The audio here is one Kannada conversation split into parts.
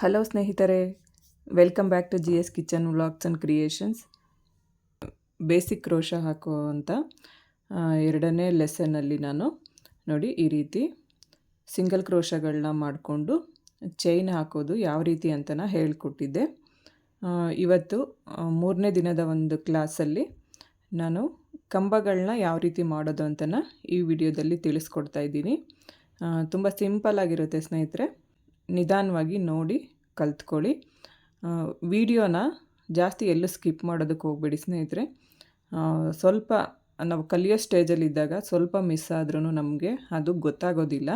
ಹಲೋ ಸ್ನೇಹಿತರೆ, welcome back to G S kitchen vlogs and creations. Basic crochet ಹಾಕುವಂಥ ಅಂತ ಎರಡನೇ ಲೆಸನ್ನಲ್ಲಿ ನಾನು ನೋಡಿ ಈ ರೀತಿ ಸಿಂಗಲ್ ಕ್ರೋಶಗಳನ್ನ ಮಾಡಿಕೊಂಡು ಚೈನ್ ಹಾಕೋದು ಯಾವ ರೀತಿ ಅಂತ ಹೇಳ್ಕೊಟ್ಟಿದ್ದೆ. ಇವತ್ತು ಮೂರನೇ ದಿನದ ಒಂದು ಕ್ಲಾಸಲ್ಲಿ ನಾನು ಕಂಬಗಳನ್ನ ಯಾವ ರೀತಿ ಮಾಡೋದು ಅಂತನ ಈ ವಿಡಿಯೋದಲ್ಲಿ ತಿಳಿಸ್ಕೊಡ್ತಾ ಇದ್ದೀನಿ. ತುಂಬ ಸಿಂಪಲ್ ಆಗಿರುತ್ತೆ ಸ್ನೇಹಿತರೆ. ನಿಧಾನವಾಗಿ ನೋಡಿ ಕಲ್ತ್ಕೊಳ್ಳಿ. ವಿಡಿಯೋನ ಜಾಸ್ತಿ ಎಲ್ಲೂ ಸ್ಕಿಪ್ ಮಾಡೋದಕ್ಕೆ ಹೋಗ್ಬೇಡಿ ಸ್ನೇಹಿತರೆ. ಸ್ವಲ್ಪ ನಾವು ಕಲಿಯೋ ಸ್ಟೇಜಲ್ಲಿದ್ದಾಗ ಸ್ವಲ್ಪ ಮಿಸ್ ಆದ್ರೂ ನಮಗೆ ಅದು ಗೊತ್ತಾಗೋದಿಲ್ಲ.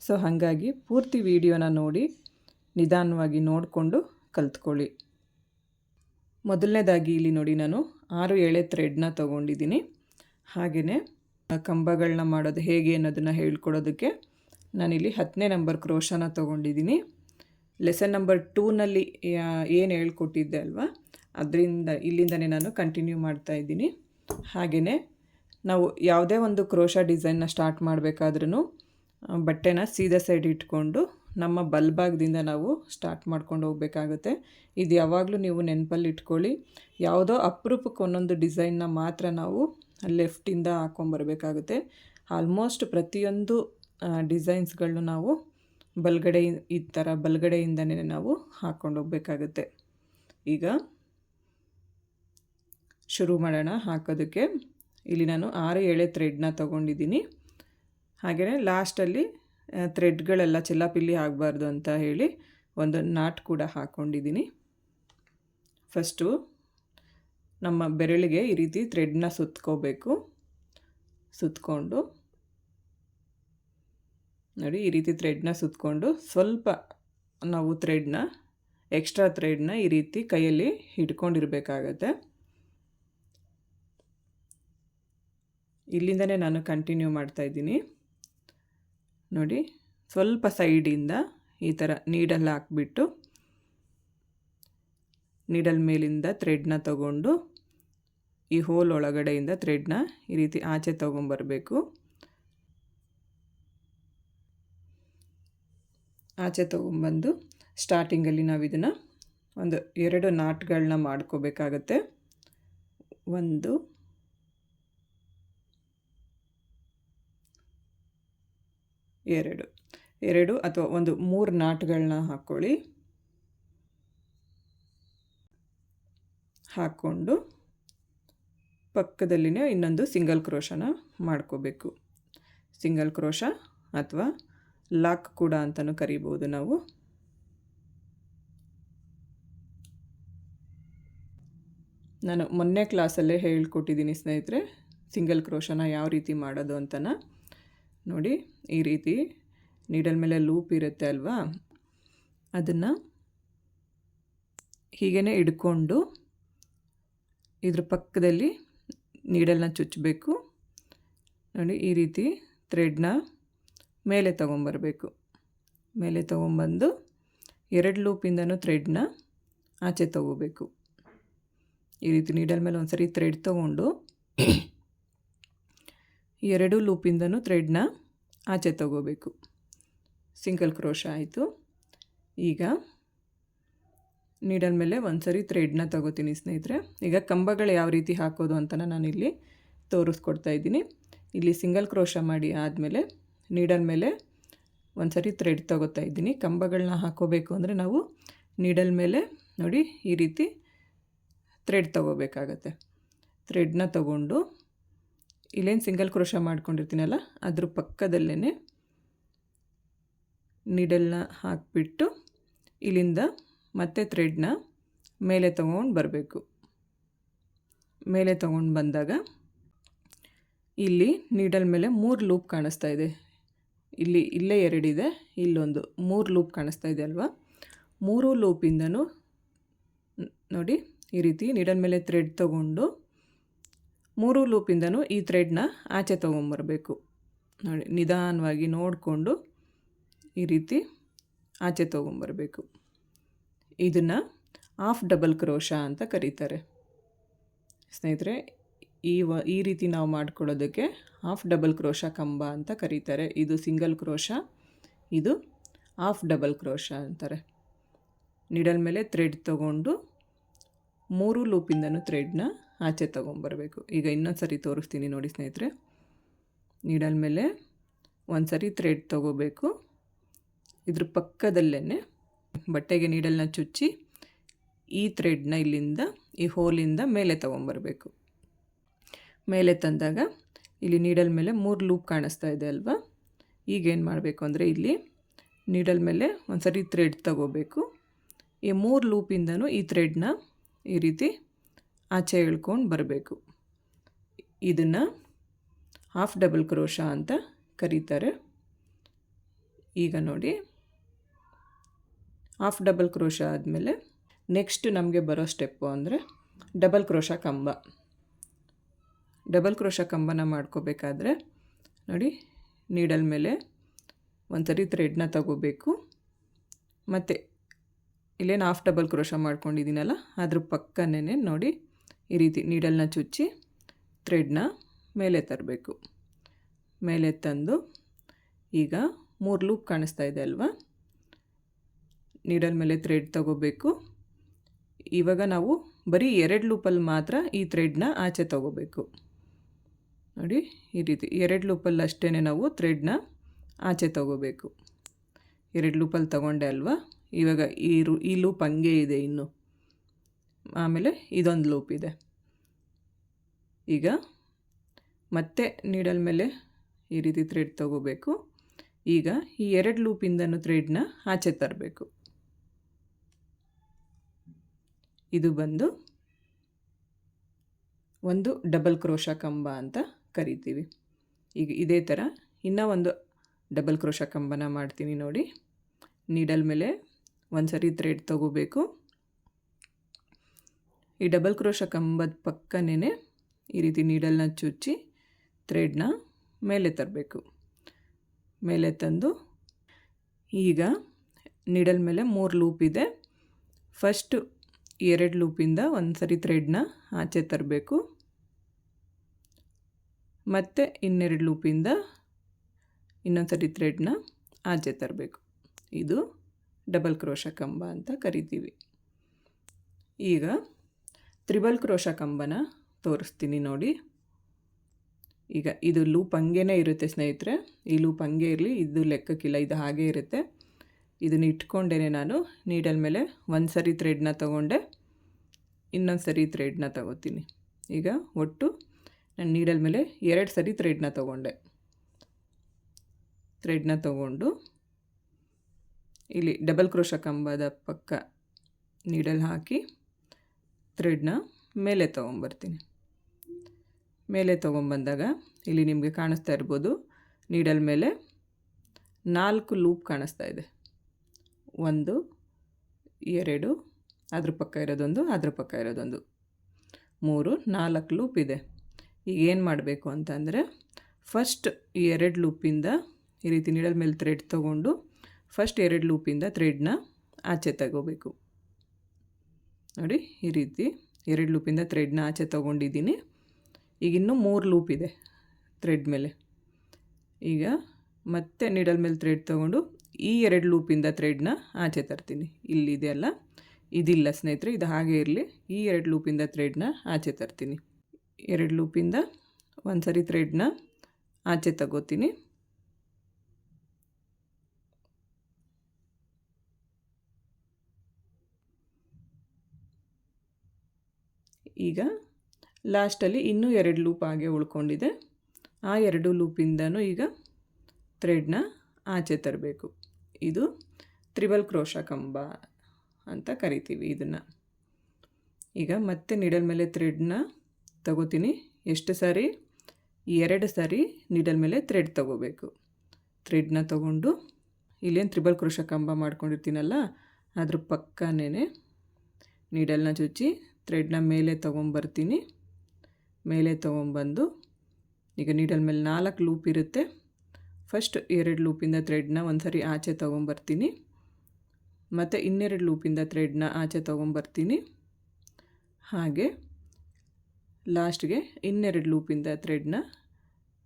ಸೊ, ಹಾಗಾಗಿ ಪೂರ್ತಿ ವಿಡಿಯೋನ ನೋಡಿ ನಿಧಾನವಾಗಿ ನೋಡಿಕೊಂಡು ಕಲ್ತ್ಕೊಳ್ಳಿ. ಮೊದಲನೇದಾಗಿ ಇಲ್ಲಿ ನೋಡಿ ನಾನು ಆರು ಎಳೆ ಥ್ರೆಡ್ನ ತೊಗೊಂಡಿದ್ದೀನಿ. ಹಾಗೆಯೇ ಕಂಬಗಳನ್ನ ಮಾಡೋದು ಹೇಗೆ ಅನ್ನೋದನ್ನು ಹೇಳ್ಕೊಡೋದಕ್ಕೆ ನಾನಿಲ್ಲಿ ಹತ್ತನೇ ನಂಬರ್ ಕ್ರೋಶನ ತೊಗೊಂಡಿದ್ದೀನಿ. ಲೆಸನ್ ನಂಬರ್ ಟೂನಲ್ಲಿ ಏನು ಹೇಳ್ಕೊಟ್ಟಿದ್ದೆ ಅಲ್ವಾ? ಅದರಿಂದ ಇಲ್ಲಿಂದನೇ ನಾನು ಕಂಟಿನ್ಯೂ ಮಾಡ್ತಾ ಇದ್ದೀನಿ. ಹಾಗೆಯೇ ನಾವು ಯಾವುದೇ ಒಂದು ಕ್ರೋಶ ಡಿಸೈನ್ನ ಸ್ಟಾರ್ಟ್ ಮಾಡಬೇಕಾದ್ರೂ ಬಟ್ಟೆನ ಸೀದಾ ಸೈಡ್ ಇಟ್ಕೊಂಡು ನಮ್ಮ ಬಲ್ಭಾಗದಿಂದ ನಾವು ಸ್ಟಾರ್ಟ್ ಮಾಡ್ಕೊಂಡು ಹೋಗಬೇಕಾಗುತ್ತೆ. ಇದು ಯಾವಾಗಲೂ ನೀವು ನೆನಪಲ್ಲಿ ಇಟ್ಕೊಳ್ಳಿ. ಯಾವುದೋ ಅಪರೂಪಕ್ಕೆ ಒಂದೊಂದು ಡಿಸೈನ್ನ ಮಾತ್ರ ನಾವು ಲೆಫ್ಟಿಂದ ಹಾಕ್ಕೊಂಬರ್ಬೇಕಾಗುತ್ತೆ ಆಲ್ಮೋಸ್ಟ್ ಪ್ರತಿಯೊಂದು ಡಿಸೈನ್ಸ್ಗಳನ್ನೂ ನಾವು ಬಲಗಡೆ ಈ ಥರ ಬಲಗಡೆಯಿಂದನೇ ನಾವು ಹಾಕ್ಕೊಂಡು ಹೋಗ್ಬೇಕಾಗುತ್ತೆ. ಈಗ ಶುರು ಮಾಡೋಣ ಹಾಕೋದಕ್ಕೆ. ಇಲ್ಲಿ ನಾನು ಆರು ಎಳೆ ಥ್ರೆಡ್ನ ತೊಗೊಂಡಿದ್ದೀನಿ. ಹಾಗೆಯೇ ಲಾಸ್ಟಲ್ಲಿ ಥ್ರೆಡ್ಗಳೆಲ್ಲ ಚೆಲ್ಲಾಪಿಲ್ಲಿ ಆಗಬಾರ್ದು ಅಂತ ಹೇಳಿ ಒಂದು ನಾಟ್ ಕೂಡ ಹಾಕ್ಕೊಂಡಿದ್ದೀನಿ ಫಸ್ಟು ನಮ್ಮ ಬೆರಳಿಗೆ ಈ ರೀತಿ ಥ್ರೆಡ್ನ ಸುತ್ಕೋಬೇಕು. ಸುತ್ಕೊಂಡು ನೋಡಿ, ಈ ರೀತಿ ಥ್ರೆಡ್ನ ಸುತ್ತಕೊಂಡು ಸ್ವಲ್ಪ ನಾವು ಥ್ರೆಡ್ನ ಎಕ್ಸ್ಟ್ರಾ ಥ್ರೆಡ್ನ ಈ ರೀತಿ ಕೈಯಲ್ಲಿ ಹಿಡ್ಕೊಂಡಿರಬೇಕಾಗತ್ತೆ ಇಲ್ಲಿಂದನೇ ನಾನು ಕಂಟಿನ್ಯೂ ಮಾಡ್ತಾ ಇದ್ದೀನಿ. ನೋಡಿ, ಸ್ವಲ್ಪ ಸೈಡಿಂದ ಈ ಥರ ನೀಡಲ್ ಹಾಕ್ಬಿಟ್ಟು ನೀಡಲ್ ಮೇಲಿಂದ ಥ್ರೆಡ್ನ ತಗೊಂಡು, ಈ ಹೋಲ್ ಒಳಗಡೆಯಿಂದ ಥ್ರೆಡ್ನ ಈ ರೀತಿ ಆಚೆ ತೊಗೊಂಬರ್ಬೇಕು. ಆಚೆ ತೊಗೊಂಬಂದು ಸ್ಟಾರ್ಟಿಂಗಲ್ಲಿ ನಾವು ಇದನ್ನು ಒಂದು ಎರಡು ನಾಟ್ಗಳನ್ನ ಮಾಡ್ಕೋಬೇಕಾಗತ್ತೆ. ಒಂದು, ಎರಡು ಎರಡು ಅಥವಾ ಒಂದು ಮೂರು ನಾಟ್ಗಳನ್ನ ಹಾಕ್ಕೊಳ್ಳಿ. ಹಾಕ್ಕೊಂಡು ಪಕ್ಕದಲ್ಲಿನೇ ಇನ್ನೊಂದು ಸಿಂಗಲ್ ಕ್ರೋಶನ ಮಾಡ್ಕೋಬೇಕು. ಸಿಂಗಲ್ ಕ್ರೋಶ ಅಥವಾ ಲಾಕ್ ಕೂಡ ಅಂತಲೂ ಕರಿಬೋದು ನಾವು. ನಾನು ಮೊನ್ನೆ ಕ್ಲಾಸಲ್ಲೇ ಹೇಳ್ಕೊಟ್ಟಿದ್ದೀನಿ ಸ್ನೇಹಿತರೆ, ಸಿಂಗಲ್ ಕ್ರೋಶನ ಯಾವ ರೀತಿ ಮಾಡೋದು ಅಂತನ. ನೋಡಿ, ಈ ರೀತಿ ನೀಡಲ್ ಮೇಲೆ ಲೂಪ್ ಇರುತ್ತೆ ಅಲ್ವಾ? ಅದನ್ನು ಹೀಗೇ ಇಡ್ಕೊಂಡು ಇದ್ರ ಪಕ್ಕದಲ್ಲಿ ನೀಡಲ್ನ ಚುಚ್ಚಬೇಕು ನೋಡಿ, ಈ ರೀತಿ ಥ್ರೆಡ್ನ ಮೇಲೆ ತೊಗೊಂಬರ್ಬೇಕು. ಮೇಲೆ ತೊಗೊಂಬಂದು ಎರಡು ಲೂಪಿಂದನೂ ಥ್ರೆಡ್ನ ಆಚೆ ತಗೋಬೇಕು. ಈ ರೀತಿ ನೀಡಲ್ ಮೇಲೆ ಒಂದು ಸರಿ ಥ್ರೆಡ್ ತೊಗೊಂಡು ಎರಡು ಲೂಪಿಂದನೂ ಥ್ರೆಡ್ನ ಆಚೆ ತಗೋಬೇಕು. ಸಿಂಗಲ್ ಕ್ರೋಶ ಆಯಿತು. ಈಗ ನೀಡಲ್ ಮೇಲೆ ಒಂದು ಸರಿ ಥ್ರೆಡ್ನ ತಗೋತೀನಿ ಸ್ನೇಹಿತರೆ. ಈಗ ಕಂಬಗಳು ಯಾವ ರೀತಿ ಹಾಕೋದು ಅಂತ ನಾನಿಲ್ಲಿ ತೋರಿಸ್ಕೊಡ್ತಾ ಇದ್ದೀನಿ. ಇಲ್ಲಿ ಸಿಂಗಲ್ ಕ್ರೋಶ ಮಾಡಿ ಆದಮೇಲೆ ನೀಡಲ್ ಮೇಲೆ ಒಂದು ಸರಿ ಥ್ರೆಡ್ ತಗೋತಾ ಇದ್ದೀನಿ. ಕಂಬಗಳನ್ನ ಹಾಕೋಬೇಕು ಅಂದರೆ ನಾವು ನೀಡಲ್ ಮೇಲೆ ನೋಡಿ ಈ ರೀತಿ ಥ್ರೆಡ್ ತೊಗೋಬೇಕಾಗತ್ತೆ. ಥ್ರೆಡ್ನ ತಗೊಂಡು ಇಲ್ಲೇನು ಸಿಂಗಲ್ ಕ್ರೋಶ ಮಾಡ್ಕೊಂಡಿರ್ತೀನಲ್ಲ, ಅದ್ರ ಪಕ್ಕದಲ್ಲೇ ನೀಡಲ್ನ ಹಾಕಿಬಿಟ್ಟು ಇಲ್ಲಿಂದ ಮತ್ತೆ ಥ್ರೆಡ್ನ ಮೇಲೆ ತಗೊಂಡು ಬರಬೇಕು. ಮೇಲೆ ತಗೊಂಡು ಬಂದಾಗ ಇಲ್ಲಿ ನೀಡಲ್ ಮೇಲೆ ಮೂರು ಲೂಪ್ ಕಾಣಿಸ್ತಾ ಇದೆ. ಇಲ್ಲಿ, ಇಲ್ಲೇ ಎರಡಿದೆ ಇಲ್ಲೊಂದು ಮೂರು ಲೂಪ್ ಕಾಣಿಸ್ತಾ ಇದೆ ಅಲ್ವಾ? ಮೂರು ಲೂಪಿಂದನೂ ನೋಡಿ ಈ ರೀತಿ ನೀಡಲ್ ಮೇಲೆ ಥ್ರೆಡ್ ತಗೊಂಡು ಮೂರು ಲೂಪಿಂದನೂ ಈ ಥ್ರೆಡ್ನ ಆಚೆ ತೊಗೊಂಬರಬೇಕು. ನೋಡಿ, ನಿಧಾನವಾಗಿ ನೋಡಿಕೊಂಡು ಈ ರೀತಿ ಆಚೆ ತೊಗೊಂಬರಬೇಕು. ಇದನ್ನು ಆಫ್ ಡಬಲ್ ಕ್ರೋಶ ಅಂತ ಕರೀತಾರೆ. ಸ್ನೇಹಿತರೆ ಈ ವ, ಈ ರೀತಿ ನಾವು ಮಾಡ್ಕೊಳ್ಳೋದಕ್ಕೆ ಹಾಫ್ ಡಬಲ್ ಕ್ರೋಶ ಕಂಬ ಅಂತ ಕರೀತಾರೆ. ಇದು ಸಿಂಗಲ್ ಕ್ರೋಶ ಇದು ಹಾಫ್ ಡಬಲ್ ಕ್ರೋಶ ಅಂತಾರೆ. ನಿಡಲ್ ಮೇಲೆ ಥ್ರೆಡ್ ತಗೊಂಡು ಮೂರು ಲೂಪಿಂದನೂ ಥ್ರೆಡ್ನ ಆಚೆ ತೊಗೊಂಬರ್ಬೇಕು. ಈಗ ಇನ್ನೊಂದು ಸರಿ ತೋರಿಸ್ತೀನಿ ನೋಡಿ ಸ್ನೇಹಿತರೆ. ನೀಡಲ್ ಮೇಲೆ ಒಂದು ಸರಿ ಥ್ರೆಡ್ ತೊಗೋಬೇಕು. ಇದ್ರ ಪಕ್ಕದಲ್ಲೇ ಬಟ್ಟೆಗೆ ನೀಡಲ್ನ ಚುಚ್ಚಿ ಈ ಥ್ರೆಡ್ನ ಇಲ್ಲಿಂದ, ಈ ಹೋಲಿಂದ ಮೇಲೆ ತೊಗೊಂಬರ್ಬೇಕು. ಮೇಲೆ ತಂದಾಗ ಇಲ್ಲಿ ನೀಡಲ್ ಮೇಲೆ ಮೂರು ಲೂಪ್ ಕಾಣಿಸ್ತಾ ಇದೆ ಅಲ್ವಾ? ಈಗೇನು ಮಾಡಬೇಕು ಅಂದರೆ ಇಲ್ಲಿ ನೀಡಲ್ ಮೇಲೆ ಒಂದು ಸರಿ ಥ್ರೆಡ್ ತಗೋಬೇಕು. ಈ ಮೂರು ಲೂಪಿಂದನೂ ಈ ಥ್ರೆಡ್ನ ಈ ರೀತಿ ಆಚೆ ಎಳ್ಕೊಂಡು ಬರಬೇಕು. ಇದನ್ನು ಹಾಫ್ ಡಬಲ್ ಕ್ರೋಶ ಅಂತ ಕರೀತಾರೆ. ಈಗ ನೋಡಿ. ಹಾಫ್ ಡಬಲ್ ಕ್ರೋಶ ಆದಮೇಲೆ ನೆಕ್ಸ್ಟ್ ನಮಗೆ ಬರೋ ಸ್ಟೆಪ್ಪು ಅಂದರೆ ಡಬಲ್ ಕ್ರೋಶ ಕಂಬ. ಡಬಲ್ ಕ್ರೋಶ ಕಂಬನ ಮಾಡ್ಕೋಬೇಕಾದ್ರೆ ನೋಡಿ, ನೀಡಲ್ ಮೇಲೆ ಒಂದು ಸರಿ ಥ್ರೆಡ್ನ ತಗೋಬೇಕು. ಮತ್ತು ಇಲ್ಲೇನು ಹಾಫ್ ಡಬಲ್ ಕ್ರೋಶ ಮಾಡ್ಕೊಂಡಿದ್ದೀನಲ್ಲ, ಅದ್ರ ಪಕ್ಕನೇ ನೋಡಿ ಈ ರೀತಿ ನೀಡಲ್ನ ಚುಚ್ಚಿ ಥ್ರೆಡ್ನ ಮೇಲೆ ತರಬೇಕು. ಮೇಲೆ ತಂದು ಈಗ ಮೂರು ಲೂಪ್ ಕಾಣಿಸ್ತಾ ಇದೆ ಅಲ್ವಾ? ನೀಡಲ್ ಮೇಲೆ ಥ್ರೆಡ್ ತಗೋಬೇಕು. ಇವಾಗ ನಾವು ಬರೀ ಎರಡು ಲೂಪಲ್ಲಿ ಮಾತ್ರ ಈ ಥ್ರೆಡ್ನ ಆಚೆ ತಗೋಬೇಕು. ನೋಡಿ, ಈ ರೀತಿ ಎರಡು ಲೂಪಲ್ಲಿ ಅಷ್ಟೇ ನಾವು ಥ್ರೆಡ್ನ ಆಚೆ ತಗೋಬೇಕು. ಎರಡು ಲೂಪಲ್ಲಿ ತಗೊಂಡೆ ಅಲ್ವಾ? ಇವಾಗ ಈ ರೂ ಈ ಲೂಪ್ ಹಂಗೆ ಇದೆ ಇನ್ನು. ಆಮೇಲೆ ಇದೊಂದು ಲೂಪ್ ಇದೆ. ಈಗ ಮತ್ತೆ ನೀಡಲ್ ಮೇಲೆ ಈ ರೀತಿ ಥ್ರೆಡ್ ತಗೋಬೇಕು. ಈಗ ಈ ಎರಡು ಲೂಪಿಂದನೂ ಥ್ರೆಡ್ನ ಆಚೆ ತರಬೇಕು. ಇದು ಬಂದು ಒಂದು ಡಬಲ್ ಕ್ರೋಶ ಕಂಬ ಅಂತ ಕರಿತೀವಿ. ಈಗ ಇದೇ ಥರ ಇನ್ನೂ ಒಂದು ಡಬಲ್ ಕ್ರೋಶ ಕಂಬನ ಮಾಡ್ತೀನಿ ನೋಡಿ. ನೀಡಲ್ ಮೇಲೆ ಒಂದು ಸರಿ ಥ್ರೆಡ್ ತಗೋಬೇಕು. ಈ ಡಬಲ್ ಕ್ರೋಶ ಕಂಬದ ಪಕ್ಕನೇ ಈ ರೀತಿ ನೀಡಲ್ನ ಚುಚ್ಚಿ ಥ್ರೆಡ್ನ ಮೇಲೆ ತರಬೇಕು. ಮೇಲೆ ತಂದು ಈಗ ನೀಡಲ್ ಮೇಲೆ ಮೂರು ಲೂಪ್ ಇದೆ. ಫಸ್ಟು ಎರಡು ಲೂಪಿಂದ ಒಂದು ಸರಿ ಥ್ರೆಡ್ನ ಆಚೆ ತರಬೇಕು. ಮತ್ತು ಇನ್ನೆರಡು ಲೂಪಿಂದ ಇನ್ನೊಂದು ಸರಿ ಥ್ರೆಡ್ನ ಆಚೆ ತರಬೇಕು. ಇದು ಡಬಲ್ ಕ್ರೋಶ ಕಂಬ ಅಂತ ಕರಿತೀವಿ. ಈಗ ತ್ರಿಬಲ್ ಕ್ರೋಶ ಕಂಬನ ತೋರಿಸ್ತೀನಿ ನೋಡಿ. ಈಗ ಇದು ಲೂಪ್ ಹಂಗೇ ಇರುತ್ತೆ ಸ್ನೇಹಿತರೆ. ಈ ಲೂಪ್ ಹಂಗೆ ಇರಲಿ, ಇದು ಲೆಕ್ಕಕ್ಕಿಲ್ಲ ಇದು ಹಾಗೇ ಇರುತ್ತೆ. ಇದನ್ನು ಇಟ್ಕೊಂಡೇ ನಾನು ನೀಡಲ್ ಮೇಲೆ ಒಂದು ಸರಿ ಥ್ರೆಡ್ನ ತಗೊಂಡೆ ಇನ್ನೊಂದು ಸರಿ ಥ್ರೆಡ್ನ ತಗೋತೀನಿ. ಈಗ ಒಟ್ಟು ನಾನು ನೀಡಲ್ ಮೇಲೆ ಎರಡು ಸರಿ ಥ್ರೆಡ್ನ ತೊಗೊಂಡೆ. ಥ್ರೆಡ್ನ ತೊಗೊಂಡು ಇಲ್ಲಿ ಡಬಲ್ ಕ್ರೋಶ ಕಂಬದ ಪಕ್ಕ ನೀಡಲ್ ಹಾಕಿ ಥ್ರೆಡ್ನ ಮೇಲೆ ತೊಗೊಂಬರ್ತೀನಿ. ಮೇಲೆ ತೊಗೊಂಬಂದಾಗ ಇಲ್ಲಿ ನಿಮಗೆ ಕಾಣಿಸ್ತಾ ಇರ್ಬೋದು ನೀಡಲ್ ಮೇಲೆ ನಾಲ್ಕು ಲೂಪ್ ಕಾಣಿಸ್ತಾ ಇದೆ. ಒಂದು, ಎರಡು, ಅದ್ರ ಪಕ್ಕ ಇರೋದೊಂದು, ಅದ್ರ ಪಕ್ಕ ಇರೋದೊಂದು. ಮೂರು, ನಾಲ್ಕು ಲೂಪ್ ಇದೆ. ಈಗ ಏನು ಮಾಡಬೇಕು ಅಂತಂದರೆ ಫಸ್ಟ್ ಈ ಎರಡು ಲೂಪಿಂದ ಈ ರೀತಿ ನೀಡಲ್ ಮೇಲೆ ಥ್ರೆಡ್ ತೊಗೊಂಡು ಫಸ್ಟ್ ಎರಡು ಲೂಪಿಂದ ಥ್ರೆಡ್ನ ಆಚೆ ತಗೋಬೇಕು. ನೋಡಿ, ಈ ರೀತಿ ಎರಡು ಲೂಪಿಂದ ಥ್ರೆಡ್ನ ಆಚೆ ತೊಗೊಂಡಿದ್ದೀನಿ. ಈಗ ಇನ್ನೂ ಮೂರು ಲೂಪ್ ಇದೆ ಥ್ರೆಡ್ ಮೇಲೆ. ಈಗ ಮತ್ತೆ ನೀಡಲ್ ಮೇಲೆ ಥ್ರೆಡ್ ತೊಗೊಂಡು ಈ ಎರಡು ಲೂಪಿಂದ ಥ್ರೆಡ್ನ ಆಚೆ ತರ್ತೀನಿ. ಇಲ್ಲಿದೆಯಲ್ಲ ಇದಿಲ್ಲ ಸ್ನೇಹಿತರೆ, ಇದು ಹಾಗೆ ಇರಲಿ. ಈ ಎರಡು ಲೂಪಿಂದ ಥ್ರೆಡ್ನ ಆಚೆ ತರ್ತೀನಿ. ಎರಡು ಲೂಪಿಂದ ಒಂದು ಸರಿ ಥ್ರೆಡ್ನ ಆಚೆ ತಗೋತೀನಿ. ಈಗ ಲಾಸ್ಟಲ್ಲಿ ಇನ್ನೂ ಎರಡು ಲೂಪ್ ಹಾಗೆ ಉಳ್ಕೊಂಡಿದೆ. ಆ ಎರಡು ಲೂಪಿಂದನೂ ಈಗ ಥ್ರೆಡ್ನ ಆಚೆ ತರಬೇಕು. ಇದು ತ್ರಿಬಲ್ ಕ್ರೋಶ ಕಂಬ ಅಂತ ಕರಿತೀವಿ ಇದನ್ನು. ಈಗ ಮತ್ತೆ ನಿಡಲ್ ಮೇಲೆ ಥ್ರೆಡ್ನ ತಗೋತೀನಿ. ಎಷ್ಟು ಸಾರಿ? ಎರಡು ಸಾರಿ ನೀಡಲ್ ಮೇಲೆ ಥ್ರೆಡ್ ತಗೋಬೇಕು. ಥ್ರೆಡ್ನ ತಗೊಂಡು ಇಲ್ಲೇನು ತ್ರಿಬಲ್ ಕ್ರೋಶ ಕಂಬ ಮಾಡ್ಕೊಂಡಿರ್ತೀನಲ್ಲ, ಅದ್ರ ಪಕ್ಕನೇ ನೀಡಲ್ನ ಚುಚ್ಚಿ ಥ್ರೆಡ್ನ ಮೇಲೆ ತೊಗೊಂಬರ್ತೀನಿ. ಮೇಲೆ ತೊಗೊಂಬಂದು ಈಗ ನೀಡಲ್ ಮೇಲೆ ನಾಲ್ಕು ಲೂಪ್ ಇರುತ್ತೆ. ಫಸ್ಟ್ ಎರಡು ಲೂಪಿಂದ ಥ್ರೆಡ್ನ ಒಂದು ಸಾರಿ ಆಚೆ ತೊಗೊಂಬರ್ತೀನಿ. ಮತ್ತು ಇನ್ನೆರಡು ಲೂಪಿಂದ ಥ್ರೆಡ್ನ ಆಚೆ ತೊಗೊಂಬರ್ತೀನಿ. ಹಾಗೆ ಲಾಸ್ಟ್ಗೆ ಇನ್ನೆರಡು ಲೂಪಿಂದ ಥ್ರೆಡ್ನ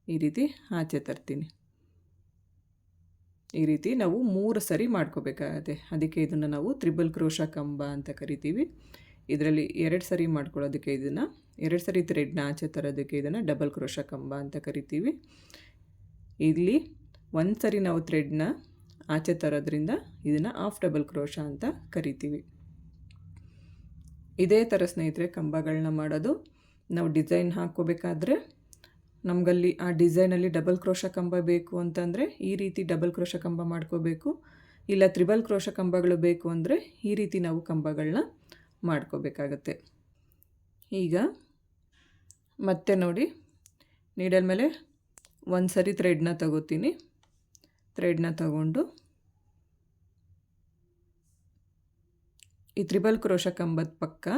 ಈ ರೀತಿ ಆಚೆ ತರ್ತೀನಿ. ಈ ರೀತಿ ನಾವು ಮೂರು ಸರಿ ಮಾಡ್ಕೋಬೇಕಾಗತ್ತೆ. ಅದಕ್ಕೆ ಇದನ್ನು ನಾವು ತ್ರಿಬಲ್ ಕ್ರೋಶ ಕಂಬ ಅಂತ ಕರಿತೀವಿ. ಇದರಲ್ಲಿ ಎರಡು ಸರಿ ಮಾಡ್ಕೊಳ್ಳೋದಕ್ಕೆ ಇದನ್ನು, ಎರಡು ಸರಿ ಥ್ರೆಡ್ನ ಆಚೆ ತರೋದಕ್ಕೆ ಇದನ್ನು ಡಬಲ್ ಕ್ರೋಶ ಕಂಬ ಅಂತ ಕರಿತೀವಿ. ಇಲ್ಲಿ ಒಂದು ಸರಿ ನಾವು ಥ್ರೆಡ್ನ ಆಚೆ ತರೋದ್ರಿಂದ ಇದನ್ನು ಆಫ್ ಡಬಲ್ ಕ್ರೋಶ ಅಂತ ಕರಿತೀವಿ. ಇದೇ ಥರ ಸ್ನೇಹಿತರೆ ಕಂಬಗಳನ್ನ ಮಾಡೋದು ನಾವು ಡಿಸೈನ್ ಹಾಕ್ಕೋಬೇಕಾದ್ರೆ ನಮಗಲ್ಲಿ ಆ ಡಿಸೈನಲ್ಲಿ ಡಬಲ್ ಕ್ರೋಶ ಕಂಬ ಬೇಕು ಅಂತಂದರೆ ಈ ರೀತಿ ಡಬಲ್ ಕ್ರೋಶ ಕಂಬ ಮಾಡ್ಕೋಬೇಕು. ಇಲ್ಲ ತ್ರಿಬಲ್ ಕ್ರೋಶ ಕಂಬಗಳು ಬೇಕು ಅಂದರೆ ಈ ರೀತಿ ನಾವು ಕಂಬಗಳನ್ನ ಮಾಡ್ಕೋಬೇಕಾಗತ್ತೆ. ಈಗ ಮತ್ತೆ ನೋಡಿ, ನೀಡಲ್ ಮೇಲೆ ಒಂದು ಸರಿ ಥ್ರೆಡ್ನ ತಗೋತೀನಿ. ಥ್ರೆಡ್ನ ತಗೊಂಡು ಈ ತ್ರಿಬಲ್ ಕ್ರೋಶ ಕಂಬದ ಪಕ್ಕ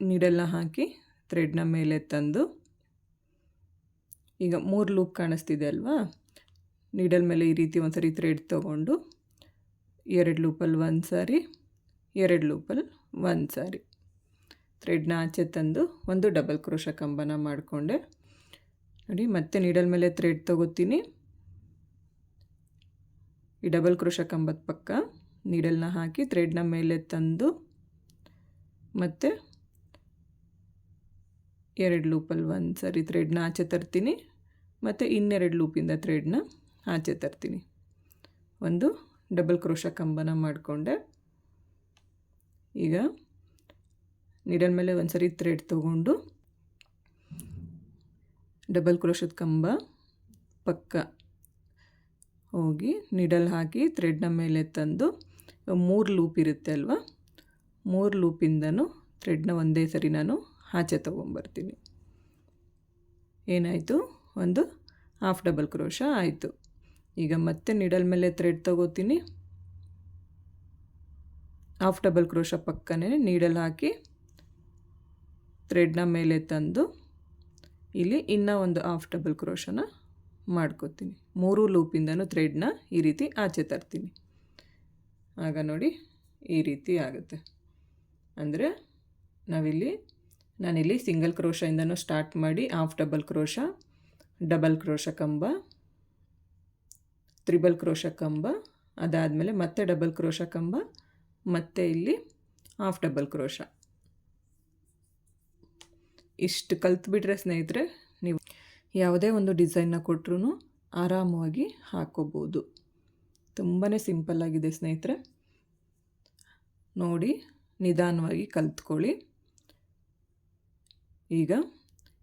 ನೀಡಲ್ನ ಹಾಕಿ ಥ್ರೆಡ್ನ ಮೇಲೆ ತಂದು ಈಗ ಮೂರು ಲೂಪ್ ಕಾಣಿಸ್ತಿದೆ ಅಲ್ವಾ? ನೀಡಲ್ ಮೇಲೆ ಈ ರೀತಿ ಒಂದು ಸರಿ ಥ್ರೆಡ್ ತೊಗೊಂಡು ಎರಡು ಲೂಪಲ್ಲಿ ಒಂದು ಸಾರಿ, ಎರಡು ಲೂಪಲ್ಲಿ ಒಂದು ಸಾರಿ ಥ್ರೆಡ್ನ ಆಚೆ ತಂದು ಒಂದು ಡಬಲ್ ಕ್ರೋಶ ಕಂಬನ ಮಾಡಿಕೊಂಡೆ. ನೋಡಿ, ಮತ್ತೆ ನೀಡಲ್ ಮೇಲೆ ಥ್ರೆಡ್ ತೊಗೋತೀನಿ. ಈ ಡಬಲ್ ಕ್ರೋಶ ಕಂಬದ ಪಕ್ಕ ನೀಡಲ್ನ ಹಾಕಿ ಥ್ರೆಡ್ನ ಮೇಲೆ ತಂದು ಮತ್ತು ಎರಡು ಲೂಪಲ್ಲಿ ಒಂದು ಸರಿ ಥ್ರೆಡ್ನ ಆಚೆ ತರ್ತೀನಿ, ಮತ್ತು ಇನ್ನೆರಡು ಲೂಪಿಂದ ಥ್ರೆಡ್ನ ಆಚೆ ತರ್ತೀನಿ. ಒಂದು ಡಬಲ್ ಕ್ರೋಶ ಕಂಬನ ಮಾಡಿಕೊಂಡೆ. ಈಗ ನೀಡಲ್ ಮೇಲೆ ಒಂದು ಸರಿ ಥ್ರೆಡ್ ತೊಗೊಂಡು ಡಬಲ್ ಕ್ರೋಶದ ಕಂಬ ಪಕ್ಕ ಹೋಗಿ ನಿಡಲ್ ಹಾಕಿ ಥ್ರೆಡ್ನ ಮೇಲೆ ತಂದು, ಮೂರು ಲೂಪ್ ಇರುತ್ತೆ ಅಲ್ವಾ? ಮೂರು ಲೂಪಿಂದನೂ ಥ್ರೆಡ್ನ ಒಂದೇ ಸರಿ ನಾನು ಆಚೆ ತೊಗೊಂಬರ್ತೀನಿ. ಏನಾಯಿತು? ಒಂದು ಹಾಫ್ ಡಬಲ್ ಕ್ರೋಶ ಆಯಿತು. ಈಗ ಮತ್ತೆ ನಿಡಲ್ ಮೇಲೆ ಥ್ರೆಡ್ ತಗೋತೀನಿ. ಹಾಫ್ ಡಬಲ್ ಕ್ರೋಶ ಪಕ್ಕನೇ ನೀಡಲ್ ಹಾಕಿ ಥ್ರೆಡ್ನ ಮೇಲೆ ತಂದು ಇಲ್ಲಿ ಇನ್ನೂ ಒಂದು ಹಾಫ್ ಡಬಲ್ ಕ್ರೋಶನ ಮಾಡ್ಕೋತೀನಿ. ಮೂರು ಲೂಪಿಂದನೂ ಥ್ರೆಡ್ನ ಈ ರೀತಿ ಆಚೆ ತರ್ತೀನಿ. ಆಗ ನೋಡಿ ಈ ರೀತಿ ಆಗುತ್ತೆ. ಅಂದರೆ ನಾವಿಲ್ಲಿ ನಾನಿಲ್ಲಿ ಸಿಂಗಲ್ ಕ್ರೋಶಯಿಂದನೂ ಸ್ಟಾರ್ಟ್ ಮಾಡಿ half double crochet double crochet ಕಂಬ, ತ್ರಿಬಲ್ ಕ್ರೋಶ ಕಂಬ, ಅದಾದಮೇಲೆ ಮತ್ತೆ ಡಬಲ್ ಕ್ರೋಶ ಕಂಬ, ಮತ್ತೆ ಇಲ್ಲಿ ಹಾಫ್ ಡಬಲ್ ಕ್ರೋಶ. ಇಷ್ಟು ಕಲ್ತ್ಬಿಟ್ರೆ ಸ್ನೇಹಿತರೆ, ನೀವು ಯಾವುದೇ ಒಂದು ಡಿಸೈನ್ನ ಕೊಟ್ಟರು ಆರಾಮವಾಗಿ ಹಾಕೋಬೋದು. ತುಂಬಾ ಸಿಂಪಲ್ಲಾಗಿದೆ ಸ್ನೇಹಿತರೆ. ನೋಡಿ, ನಿಧಾನವಾಗಿ ಕಲ್ತ್ಕೊಳ್ಳಿ. ಈಗ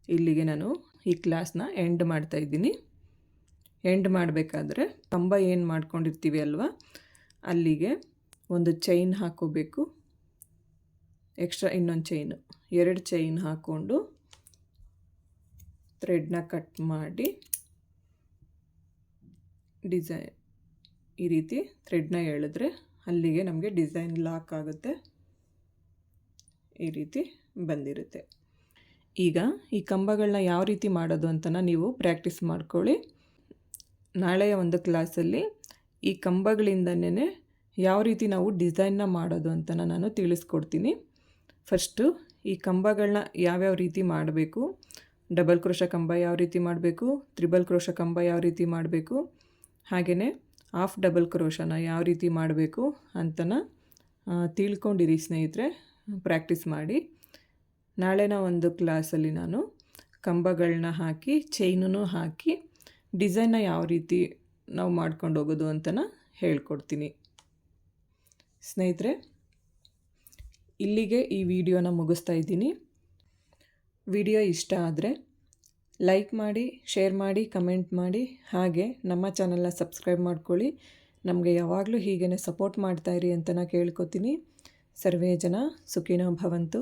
ಇಲ್ಲಿಗೆ ನಾನು ಈ ಕ್ಲಾಸ್ನ ಎಂಡ್ ಮಾಡ್ತಾ ಇದ್ದೀನಿ. ಎಂಡ್ ಮಾಡಬೇಕಾದ್ರೆ ಕಂಬ ಏನು ಮಾಡ್ಕೊಂಡಿರ್ತೀವಿ ಅಲ್ವಾ? ಅಲ್ಲಿಗೆ ಒಂದು ಚೈನ್ ಹಾಕೋಬೇಕು. ಎಕ್ಸ್ಟ್ರಾ ಇನ್ನೊಂದು ಚೈನು ಎರಡು ಚೈನ್ ಹಾಕ್ಕೊಂಡು ಥ್ರೆಡ್ನ ಕಟ್ ಮಾಡಿ ಡಿಸೈನ್ ಈ ರೀತಿ ಥ್ರೆಡ್ನ ಎಳೆದ್ರೆ ಅಲ್ಲಿಗೆ ನಮಗೆ ಡಿಸೈನ್ ಲಾಕ್ ಆಗುತ್ತೆ. ಈ ರೀತಿ ಬಂದಿರುತ್ತೆ. ಈಗ ಈ ಕಂಬಗಳನ್ನ ಯಾವ ರೀತಿ ಮಾಡೋದು ಅಂತನ ನೀವು ಪ್ರಾಕ್ಟೀಸ್ ಮಾಡ್ಕೊಳ್ಳಿ. ನಾಳೆಯ ಒಂದು ಕ್ಲಾಸಲ್ಲಿ ಈ ಕಂಬಗಳಿಂದನೇ ಯಾವ ರೀತಿ ನಾವು ಡಿಸೈನ್ನ ಮಾಡೋದು ಅಂತನ ನಾನು ತಿಳಿಸ್ಕೊಡ್ತೀನಿ. ಫಸ್ಟು ಈ ಕಂಬಗಳನ್ನ ಯಾವ್ಯಾವ ರೀತಿ ಮಾಡಬೇಕು ಡಬಲ್ ಕ್ರೋಶ ಕಂಬ ಯಾವ ರೀತಿ ಮಾಡಬೇಕು ತ್ರಿಬಲ್ ಕ್ರೋಶ ಕಂಬ ಯಾವ ರೀತಿ ಮಾಡಬೇಕು ಹಾಗೆಯೇ ಹಾಫ್ ಡಬಲ್ ಕ್ರೋಶನ ಯಾವ ರೀತಿ ಮಾಡಬೇಕು ಅಂತನ ತಿಳ್ಕೊಂಡಿರಿ ಸ್ನೇಹಿತರೆ ಪ್ರಾಕ್ಟೀಸ್ ಮಾಡಿ. ನಾಳೆನ ಒಂದು ಕ್ಲಾಸಲ್ಲಿ ನಾನು ಕಂಬಗಳನ್ನ ಹಾಕಿ ಚೈನೂ ಹಾಕಿ, ಡಿಸೈನ್ನ ಯಾವ ರೀತಿ ನಾವು ಮಾಡ್ಕೊಂಡು ಹೋಗೋದು ಅಂತನ ಹೇಳ್ಕೊಡ್ತೀನಿ. ಸ್ನೇಹಿತರೆ, ಇಲ್ಲಿಗೆ ಈ ವಿಡಿಯೋನ ಮುಗಿಸ್ತಾ ಇದ್ದೀನಿ. ವಿಡಿಯೋ ಇಷ್ಟ ಆದರೆ ಲೈಕ್ ಮಾಡಿ, ಶೇರ್ ಮಾಡಿ, ಕಮೆಂಟ್ ಮಾಡಿ. ಹಾಗೆ ನಮ್ಮ ಚಾನಲ್ನ ಸಬ್ಸ್ಕ್ರೈಬ್ ಮಾಡ್ಕೊಳ್ಳಿ. ನಮಗೆ ಯಾವಾಗಲೂ ಹೀಗೇ ಸಪೋರ್ಟ್ ಮಾಡ್ತಾಯಿರಿ ಅಂತ ಕೇಳ್ಕೊತೀನಿ. ಸರ್ವೇ ಜನ ಸುಖಿನೋ ಭವಂತು.